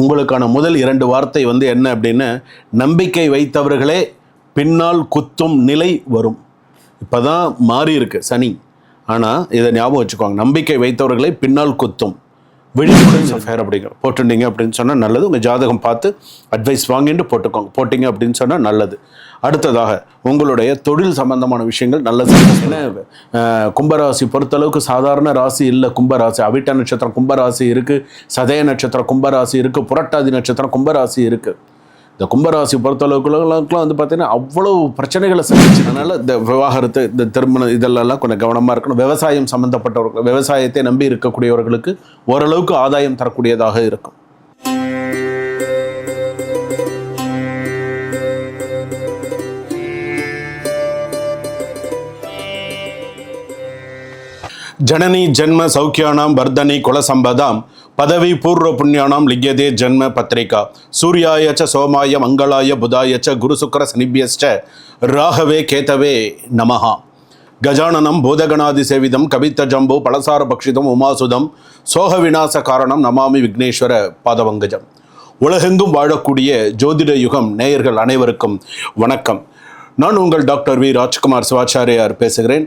உங்களுக்கான முதல் இரண்டு வார்த்தை வந்து என்ன அப்படின்னு நம்பிக்கை வைத்தவர்களே பின்னால் குத்தும் நிலை வரும். இப்போ தான் மாறி இருக்கு சனி. ஆனால் இதை ஞாபகம் வச்சுக்கோங்க. நம்பிக்கை வைத்தவர்களை பின்னால் குத்தும். விழிப்புடன் அஃபேர் அப்படிங்கிற போட்டுட்டீங்க அப்படின்னு சொன்னால் நல்லது. உங்கள் ஜாதகம் பார்த்து அட்வைஸ் வாங்கிட்டு போட்டுக்கோங்க. போட்டிங்க அப்படின்னு சொன்னால் நல்லது. அடுத்ததாக உங்களுடைய தொழில் சம்பந்தமான விஷயங்கள் நல்லது. கும்பராசி பொறுத்தளவுக்கு சாதாரண ராசி இல்லை கும்பராசி. அவிட்ட நட்சத்திரம் கும்பராசி இருக்குது சதய நட்சத்திரம் கும்பராசி இருக்குது புரட்டாதி நட்சத்திரம் கும்பராசி இருக்குது இந்த கும்பராசி பொறுத்தளவுக்குலாம் வந்து பார்த்தீங்கன்னா அவ்வளோ பிரச்சனைகளை சந்திச்சதுனால இந்த விவாகரத்து இந்த திருமணம் இதெல்லாம் கொஞ்சம் கவனமாக இருக்கணும். விவசாயம் சம்மந்தப்பட்டவர்கள் விவசாயத்தை நம்பி இருக்கக்கூடியவர்களுக்கு ஓரளவுக்கு ஆதாயம் தரக்கூடியதாக இருக்கும். ஜனனி ஜென்ம சௌக்கியானாம் வர்தனி குலசம்பதாம் பதவி பூர்வ புண்ணியானாம் லிங்கதே ஜென்ம பத்திரிகா. சூர்யாய ச சோமாய மங்களாய புதாய ச குரு சுக்கர ராகவே கேதவே நமஹா. கஜானனம் பூதகணாதி சேவிதம் கவித்த ஜம்பு பலசார பக்ஷிதம் உமாசுதம் சோக விநாச காரணம் நமாமி விக்னேஸ்வர பாதவங்கஜம் உலகெங்கும் வாழக்கூடிய ஜோதிட யுகம் நேயர்கள் அனைவருக்கும் வணக்கம். நான் உங்கள் டாக்டர் வி. ராஜ்குமார் சிவாச்சாரியார் பேசுகிறேன்.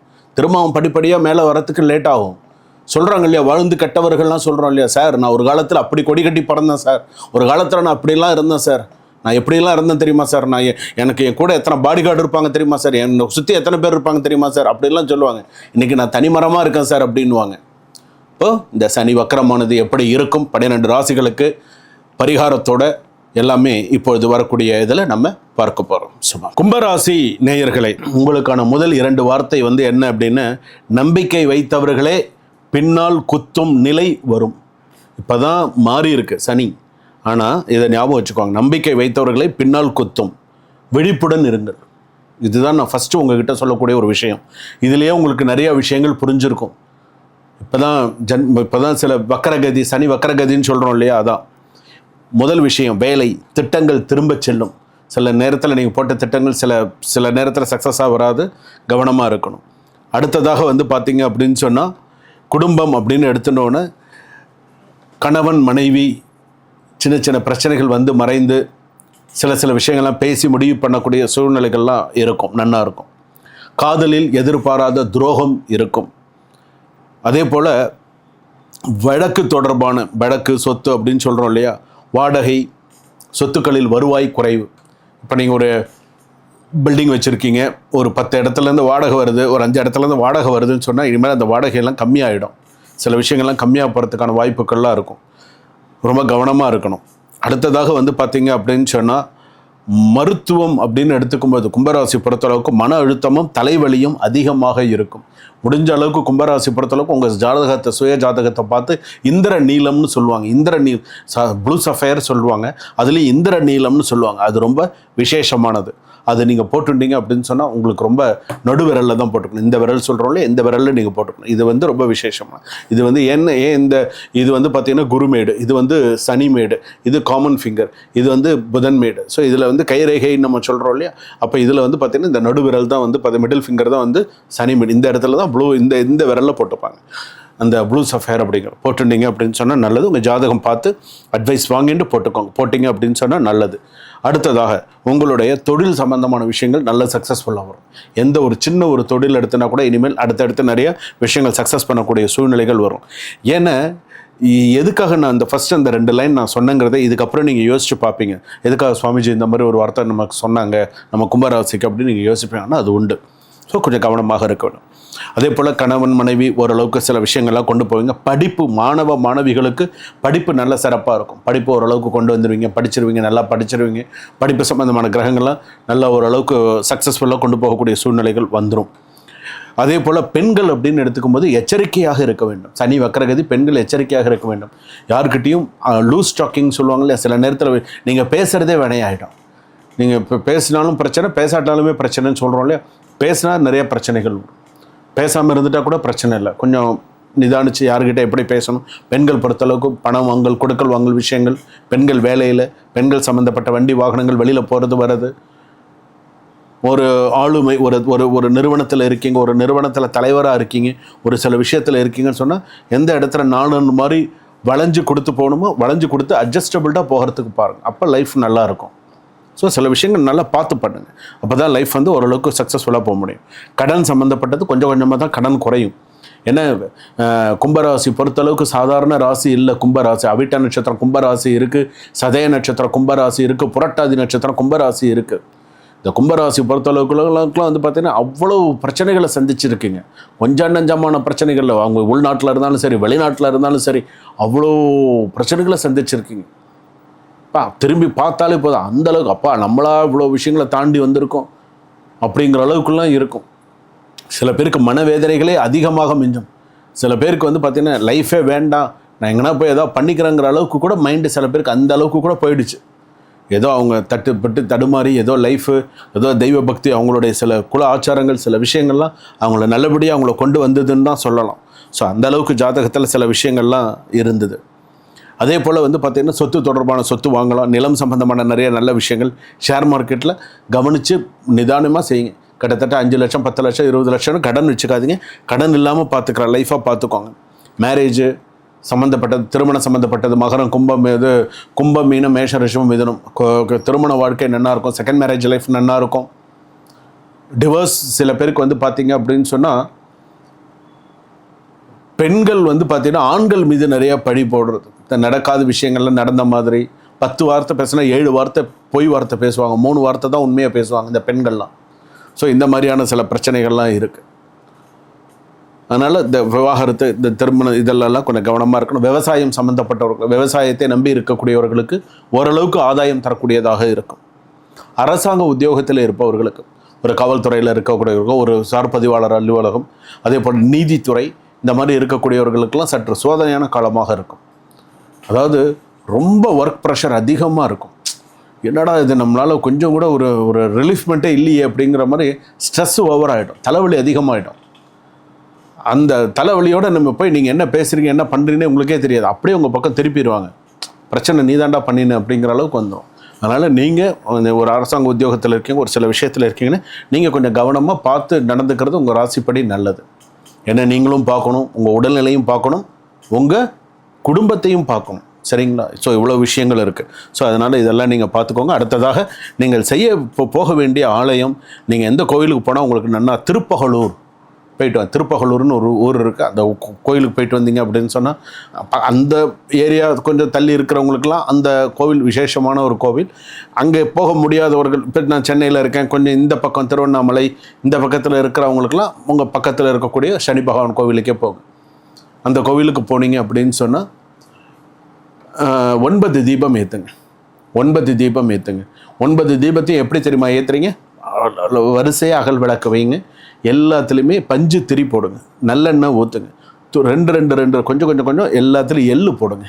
திரும்ப அவன் படிப்படியாக மேலே வரத்துக்கு லேட் ஆகும். சொல்கிறாங்க இல்லையா வாழ்ந்து கெட்டவர்கள்லாம் சொல்கிறோம் இல்லையா சார் நான் ஒரு காலத்தில் அப்படி கொடி கட்டி பறந்தேன் சார். ஒரு காலத்தில் நான் அப்படிலாம் இருந்தேன் சார். நான் எப்படிலாம் இருந்தேன் தெரியுமா சார்? நான் எனக்கு என் கூட எத்தனை பாடி கார்டு இருப்பாங்க தெரியுமா சார்? என்னை சுற்றி எத்தனை பேர் இருப்பாங்க தெரியுமா சார்? அப்படிலாம் சொல்லுவாங்க. இன்றைக்கி நான் தனிமரமாக இருக்கேன் சார் அப்படின்வாங்க இப்போ இந்த சனி வக்கரமானது எப்படி இருக்கும்? பன்னிரெண்டு ராசிகளுக்கு பரிகாரத்தோட எல்லாமே இப்பொழுது வரக்கூடிய இதில் நம்ம பார்க்க போகிறோம் சும்மா. கும்பராசி நேயர்களை உங்களுக்கான முதல் இரண்டு வார்த்தை வந்து என்ன அப்படின்னு நம்பிக்கை வைத்தவர்களே பின்னால் குத்தும் நிலை வரும். இப்போ தான் மாறி இருக்கு சனி. ஆனால் இதை ஞாபகம் வச்சுக்கோங்க. நம்பிக்கை வைத்தவர்களை பின்னால் குத்தும். விழிப்புடன் இருங்கள். இதுதான் நான் ஃபஸ்ட்டு உங்ககிட்ட சொல்லக்கூடிய ஒரு விஷயம். இதுலேயே உங்களுக்கு நிறையா விஷயங்கள் புரிஞ்சிருக்கும். இப்போ தான் ஜன் இப்போ தான் சில வக்கரகதி சனி வக்கரகதின்னு சொல்கிறோம் இல்லையா அதான். முதல் விஷயம் வேலை திட்டங்கள் திரும்பச் செல்லும். சில நேரத்தில் நீங்கள் போட்ட திட்டங்கள் சில சில நேரத்தில் சக்ஸஸாக வராது கவனமாக இருக்கணும். அடுத்ததாக வந்து பார்த்தீங்க அப்படின்னு சொன்னால் குடும்பம் அப்படின்னு எடுத்துட்டோன்னே கணவன் மனைவி சின்ன சின்ன பிரச்சனைகள் வந்து மறைந்து சில சில விஷயங்கள்லாம் பேசி முடிவு பண்ணக்கூடிய சூழ்நிலைகள்லாம் இருக்கும் நன்னா இருக்கும். காதலில் எதிர்பாராத துரோகம் இருக்கும். அதே போல் வழக்கு தொடர்பான வழக்கு சொத்து அப்படின்னு சொல்கிறோம் இல்லையா? வாடகை சொத்துக்களில் வருவாய் குறைவு. இப்போ நீங்கள் ஒரு பில்டிங் வச்சுருக்கீங்க ஒரு பத்து இடத்துலேருந்து வாடகை வருது ஒரு அஞ்சு இடத்துலேருந்து வாடகை வருதுன்னு சொன்னால் இனிமேல் அந்த வாடகையெல்லாம் கம்மியாகிடும் சில விஷயங்கள்லாம் கம்மியாக போகிறதுக்கான வாய்ப்புகள்லாம் இருக்கும். ரொம்ப கவனமாக இருக்கணும். அடுத்ததாக வந்து பார்த்தீங்க அப்படின்னு சொன்னால் மருத்துவம் அப்படின்னு எடுத்துக்கும்போது கும்பராசி பொறுத்தளவுக்கு மன அழுத்தமும் தலைவலியும் அதிகமாக இருக்கும். முடிஞ்ச அளவுக்கு கும்பராசி பொறுத்தளவுக்கு உங்கள் ஜாதகத்தை சுய ஜாதகத்தை பார்த்து இந்திர நீளம்னு சொல்லுவாங்க. இந்திர நீல் ப்ளூ சஃபயர் சொல்லுவாங்க. அதுலேயும் இந்திர நீலம்னு சொல்லுவாங்க. அது ரொம்ப விசேஷமானது. அது நீங்கள் போட்டுட்டீங்க அப்படின்னு சொன்னால் உங்களுக்கு ரொம்ப நடுவிரலில் தான் போட்டுக்கணும். இந்த விரல் சொல்கிறோம்ல இந்த விரலில் நீங்கள் போட்டுக்கணும். இது வந்து ரொம்ப விசேஷமாக இது வந்து என்ன ஏன் இந்த இது வந்து பார்த்தீங்கன்னா குருமேடு இது வந்து சனிமேடு இது காமன் ஃபிங்கர் இது வந்து புதன் மேடு. ஸோ இதில் வந்து கைரேகைன்னு நம்ம சொல்கிறோம் இல்லையா? அப்போ இதில் வந்து பார்த்தீங்கன்னா இந்த நடுவிரல் தான் வந்து பார்த்து மிடில் ஃபிங்கர் தான் வந்து சனிமேடு இந்த இடத்துல தான் ப்ளூ இந்த இந்த விரலில் போட்டுப்பாங்க. அந்த ப்ளூ சஃபேர் அப்படிங்கிற போட்டுட்டீங்க அப்படின்னு சொன்னால் நல்லது. உங்கள் ஜாதகம் பார்த்து அட்வைஸ் வாங்கிட்டு போட்டுக்கோங்க. போட்டிங்க அப்படின்னு சொன்னால் நல்லது. அடுத்ததாக உங்களுடைய தொழில் சம்பந்தமான விஷயங்கள் நல்ல சக்ஸஸ்ஃபுல்லாக வரும். எந்த ஒரு சின்ன ஒரு தொழில் எடுத்தனா கூட இனிமேல் அடுத்தடுத்து நிறைய விஷயங்கள் சக்ஸஸ் பண்ணக்கூடிய சூழ்நிலைகள் வரும். ஏன்னா எதுக்காக நான் அந்த ஃபஸ்ட் அந்த ரெண்டு லைன் நான் சொன்னங்கிறத இதுக்கப்புறம் நீங்கள் யோசிச்சு பார்ப்பீங்க. எதுக்காக சுவாமிஜி இந்த மாதிரி ஒரு வார்த்தை நமக்கு சொன்னாங்க நம்ம கும்பராசிக்கு அப்படின்னு நீங்கள் யோசிப்பீங்கன்னா அது உண்டு. ஸோ கொஞ்சம் கவனமாக இருக்க வேண்டும். அதே போல் கணவன் மனைவி ஓரளவுக்கு சில விஷயங்கள்லாம் கொண்டு போவீங்க. படிப்பு மாணவ மாணவிகளுக்கு படிப்பு நல்ல சிறப்பாக இருக்கும். படிப்பு ஓரளவுக்கு கொண்டு வந்துடுவீங்க படிச்சிருவீங்க நல்லா படிச்சிருவீங்க. படிப்பு சம்மந்தமான கிரகங்கள்லாம் நல்ல ஓரளவுக்கு சக்ஸஸ்ஃபுல்லாக கொண்டு போகக்கூடிய சூழ்நிலைகள் வந்துடும் அதே போல் பெண்கள் அப்படின்னு எடுத்துக்கும்போது எச்சரிக்கையாக இருக்க வேண்டும். சனி வக்கரகதி பெண்கள் எச்சரிக்கையாக இருக்க வேண்டும். யாருக்கிட்டேயும் லூஸ் ஸ்டாக்கிங் சொல்லுவாங்க இல்லையா? சில நேரத்தில் நீங்கள் பேசுகிறதே வினையாயிடும். நீங்கள் இப்போ பேசினாலும் பிரச்சனை பேசாட்டாலுமே பிரச்சனைன்னு சொல்கிறோம் இல்லையா? பேசினா நிறைய பிரச்சனைகள் பேசாமல் இருந்துட்டால் கூட பிரச்சனை இல்லை. கொஞ்சம் நிதானித்து யாருக்கிட்ட எப்படி பேசணும்? பெண்கள் பொறுத்தளவுக்கு பணம் வாங்கல் கொடுக்கல் வாங்கல் விஷயங்கள் பெண்கள் வேலையில் பெண்கள் சம்மந்தப்பட்ட வண்டி வாகனங்கள் வெளியில் போகிறது வர்றது. ஒரு ஆளுமை ஒரு ஒரு ஒரு நிறுவனத்தில் இருக்கீங்க ஒரு நிறுவனத்தில் தலைவராக இருக்கீங்க ஒரு சில விஷயத்தில் இருக்கீங்கன்னு சொன்னால் எந்த இடத்துல நாலு மாதிரி வளைஞ்சு கொடுத்து போகணுமோ வளைஞ்சு கொடுத்து அட்ஜஸ்டபிள்டாக போகிறதுக்கு பாருங்கள் அப்போ லைஃப் நல்லாயிருக்கும் ஸோ சில விஷயங்கள் நல்லா பார்த்து பண்ணுங்கள் அப்போ தான் லைஃப் வந்து ஓரளவுக்கு சக்ஸஸ்ஃபுல்லாக போக முடியும். கடன் சம்மந்தப்பட்டது கொஞ்சம் கொஞ்சமாக தான் கடன் குறையும். ஏன்னா கும்பராசி பொறுத்தளவுக்கு சாதாரண ராசி இல்லை கும்பராசி. அவிட்ட நட்சத்திரம் கும்பராசி இருக்குது சதய நட்சத்திரம் கும்பராசி இருக்குது புரட்டாதி நட்சத்திரம் கும்பராசி இருக்குது இந்த கும்பராசி பொறுத்தளவுக்குலாம் வந்து பார்த்தீங்கன்னா அவ்வளோ பிரச்சனைகளை சந்திச்சிருக்கீங்க. கொஞ்சம் நஞ்சமான பிரச்சனைகளில் அவங்க உள்நாட்டில் இருந்தாலும் சரி வெளிநாட்டில் இருந்தாலும் சரி அவ்வளோ பிரச்சனைகளை சந்திச்சிருக்கீங்க. அப்பா திரும்பி பார்த்தாலே போதும். அந்த அளவுக்கு அப்பா நம்மளா இவ்வளோ விஷயங்களை தாண்டி வந்திருக்கோம். அப்படிங்கிற அளவுக்குலாம் இருக்கும். சில பேருக்கு மனவேதனைகளே அதிகமாக மிஞ்சும். சில பேருக்கு வந்து பார்த்தீங்கன்னா லைஃபே வேண்டாம். நான் எங்கன்னா போய் ஏதோ பண்ணிக்கிறேங்கிற அளவுக்கு கூட மைண்டு சில பேருக்கு அந்த அளவுக்கு கூட போயிடுச்சு. ஏதோ அவங்க தட்டுப்பட்டு தடுமாறி ஏதோ லைஃபு ஏதோ தெய்வ பக்தி அவங்களுடைய சில குல ஆச்சாரங்கள் சில விஷயங்கள்லாம் அவங்கள நல்லபடியாக அவங்கள கொண்டு வந்ததுன்னு தான் சொல்லலாம். ஸோ அந்த அளவுக்கு ஜாதகத்தில் சில விஷயங்கள்லாம் இருந்தது. அதே போல் வந்து பார்த்திங்கன்னா சொத்து தொடர்பான சொத்து வாங்கலாம் நிலம் சம்பந்தமான நிறைய நல்ல விஷயங்கள். ஷேர் மார்க்கெட்டில் கவனித்து நிதானமாக செய்யுங்க. கிட்டத்தட்ட அஞ்சு லட்சம் பத்து லட்சம் இருபது லட்சம்னு கடன் வச்சுக்காதீங்க. கடன் இல்லாமல் பார்த்துக்கிற லைஃபாக பார்த்துக்கோங்க மேரேஜு சம்மந்தப்பட்டது திருமணம் சம்மந்தப்பட்டது மகரம் கும்பம் இது கும்பம் மீனம் மேஷ ரிஷபம் மிதனம். திருமண வாழ்க்கை நல்லா இருக்கும். செகண்ட் மேரேஜ் லைஃப் நல்லா இருக்கும். டிவோர்ஸ் சில பேருக்கு வந்து பார்த்தீங்க அப்படின்னு சொன்னால் பெண்கள் வந்து பார்த்தீங்கன்னா ஆண்கள் மீது நிறைய பழி போடுறது. நடக்காத விஷயங்கள்லாம் நடந்த மாதிரி பத்து வார்த்தை பேசினா ஏழு வார்த்தை பொய் வார்த்தை பேசுவாங்க. மூணு வார்த்தை தான் உண்மையாக பேசுவாங்க இந்த பெண்கள்லாம். ஸோ இந்த மாதிரியான சில பிரச்சனைகள்லாம் இருக்குது அதனால் இந்த விவாகரத்து இந்த திருமணம் இதெல்லாம் கொஞ்சம் கவனமாக இருக்கணும். விவசாயம் சம்மந்தப்பட்டவர்கள் விவசாயத்தை நம்பி இருக்கக்கூடியவர்களுக்கு ஓரளவுக்கு ஆதாயம் தரக்கூடியதாக இருக்கும். அரசாங்க உத்தியோகத்தில் இருப்பவர்களுக்கு ஒரு காவல்துறையில் இருக்கக்கூடியவர்கள் ஒரு சார் பதிவாளர் அலுவலகம் அதே போல் நீதித்துறை இந்த மாதிரி இருக்கக்கூடியவர்களுக்கெல்லாம் சற்று சோதனையான காலமாக இருக்கும். அதாவது ரொம்ப ஒர்க் ப்ரெஷர் அதிகமாக இருக்கும். என்னடா இது நம்மளால் கொஞ்சம் கூட ஒரு ஒரு ரிலீஃப்மெண்ட்டே இல்லையே அப்படிங்கிற மாதிரி ஸ்ட்ரெஸ் ஓவர் ஆகிடும் தலைவலி அதிகமாகிடும் அந்த தலைவலியோட நம்ம போய் நீங்கள் என்ன பேசுகிறீங்க என்ன பண்ணுறீங்கன்னு உங்களுக்கே தெரியாது. அப்படியே உங்கள் பக்கம் திருப்பிடுவாங்க. பிரச்சனை நீதாண்டா பண்ணினு அப்படிங்கிற அளவுக்கு வந்துடும் அதனால் நீங்கள் ஒரு அரசாங்க உத்தியோகத்தில் இருக்கீங்க ஒரு சில விஷயத்தில் இருக்கீங்கன்னு நீங்கள் கொஞ்சம் கவனமாக பார்த்து நடந்துக்கிறது உங்கள் ராசிப்படி நல்லது. ஏன்னா நீங்களும் பார்க்கணும் உங்கள் உடல்நிலையும் பார்க்கணும் உங்கள் குடும்பத்தையும் பார்க்கணும். சரிங்களா? ஸோ இவ்வளோ விஷயங்கள் இருக்குது ஸோ அதனால் இதெல்லாம் நீங்கள் பார்த்துக்கோங்க. அடுத்ததாக நீங்கள் செய்ய போக வேண்டிய ஆலயம் நீங்கள் எந்த கோவிலுக்கு போனால் உங்களுக்கு நன்னா திருப்பகலூர் போயிட்டு வாங்க திருப்பகலூர்னு ஒரு ஊர் இருக்குது அந்த கோயிலுக்கு போயிட்டு வந்தீங்க அப்படின்னு சொன்னால் அந்த ஏரியா கொஞ்சம் தள்ளி இருக்கிறவங்களுக்குலாம் அந்த கோவில் விசேஷமான ஒரு கோவில். அங்கே போக முடியாதவர்கள் இப்போ நான் சென்னையில் இருக்கேன். கொஞ்சம் இந்த பக்கம் திருவண்ணாமலை இந்த பக்கத்தில் இருக்கிறவங்களுக்குலாம் உங்கள் பக்கத்தில் இருக்கக்கூடிய சனி பகவான் கோவிலுக்கே போகும் அந்த கோவிலுக்கு போனீங்க அப்படின்னு சொன்னால் ஒன்பது தீபம் ஏற்றுங்க ஒன்பது தீபம் ஏற்றுங்க ஒன்பது தீபத்தையும் எப்படி தெரியுமா ஏற்றுறீங்க வரிசையாக அகல் விளக்கு வைங்க. எல்லாத்துலேயுமே பஞ்சு திரி போடுங்க. நல்லெண்ணெய் ஊற்றுங்க து- ரெண்டு ரெண்டு ரெண்டு கொஞ்சம் கொஞ்சம் கொஞ்சம் எல்லாத்துலேயும் எள்ளு போடுங்க.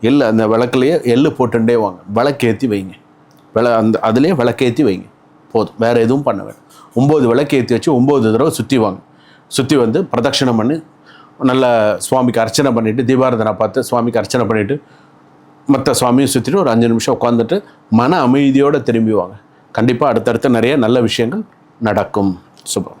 எள்ளு அந்த விளக்குலையே எள்ளு போட்டுட்டே வாங்க. விளக்கேற்றி வைங்க. விள அந்த அதுலேயே விளக்கேற்றி வைங்க. போதும். வேறு எதுவும் பண்ண வேண்டாம். ஒம்பது விளக்கேற்றி வச்சு ஒம்பது தடவை சுற்றி வாங்க. சுற்றி வந்து பிரதட்சணம் பண்ணி. நல்ல சுவாமிக்கு அர்ச்சனை பண்ணிவிட்டு தீபாரதனை பார்த்து சுவாமிக்கு அர்ச்சனை பண்ணிவிட்டு மற்ற சுவாமியும் சுற்றிட்டு ஒரு அஞ்சு நிமிஷம் உட்காந்துட்டு மன அமைதியோடு திரும்பி வாங்க. கண்டிப்பாக அடுத்தடுத்து நிறைய நல்ல விஷயங்கள் நடக்கும். சுபம்.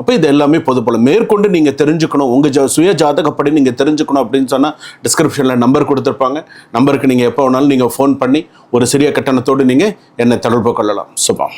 அப்போ இது எல்லாமே பொது மேற்கொண்டு நீங்கள் தெரிஞ்சுக்கணும். உங்கள் ஜா சுய ஜாதகப்படி நீங்கள் தெரிஞ்சுக்கணும் அப்படின்னு சொன்னால் டிஸ்கிரிப்ஷனில் நம்பர் கொடுத்துருப்பாங்க. நம்பருக்கு நீங்கள் எப்போ வேணாலும் நீங்கள் ஃபோன் பண்ணி ஒரு சிறிய கட்டணத்தோடு நீங்கள் என்னை தொடர்பு கொள்ளலாம். சுபம்.